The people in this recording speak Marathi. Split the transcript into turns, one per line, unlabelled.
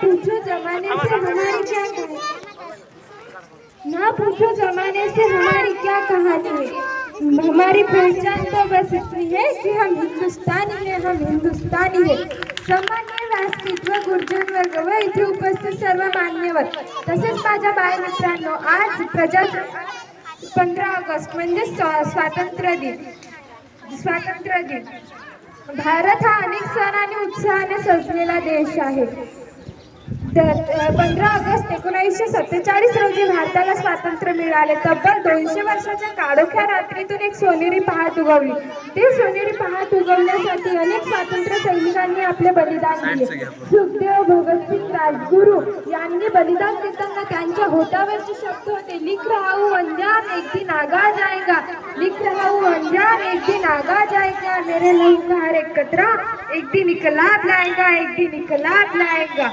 पूछो जमाने से हमारी क्या कहानी? ना पूछो जमाने से हमारी क्या कहानी? है हमारी पहचान तो बस इतनी है कि हम हिंदुस्तानी है हम हिंदुस्तानी है। सामान्य व्यासपीठ व गुरुजन वर्ग व इथे उपस्थित सर्व मान्यवर तसेच माझ्या बालमित्रांनो आज प्रजा पंधरा ऑगस्ट म्हणजे स्वातंत्र्य दिन स्वातंत्र्य दिन. भारत हा अनेक सण आणि उत्साहाने सजलेला देश आहे. पंधरा ऑगस्ट एकोणीसशे सत्तेचाळीस रोजी भारताला स्वातंत्र्य मिळाले. तब्बल दोनशे वर्षाच्या काळोख्या रात्रीतून एक सोनेरी पहाट उगवली. ते सोनेरी पहाट उगवण्यासाठी अनेक स्वातंत्र्य सैनिकांनी आपले बलिदान दिले. सुखदेव भगतसिंग राजगुरू यांनी बलिदान देताना त्यांच्या होठावरचे शब्द होते लिख रहा अंजाम एक दिन आगा जाएगा लिख रहा अंजाम एक दिन आगा जाएगा मेरे लहू का हर एक कतरा एक दिन इकलाब लाएगा एक दिन इकलाब लाएगा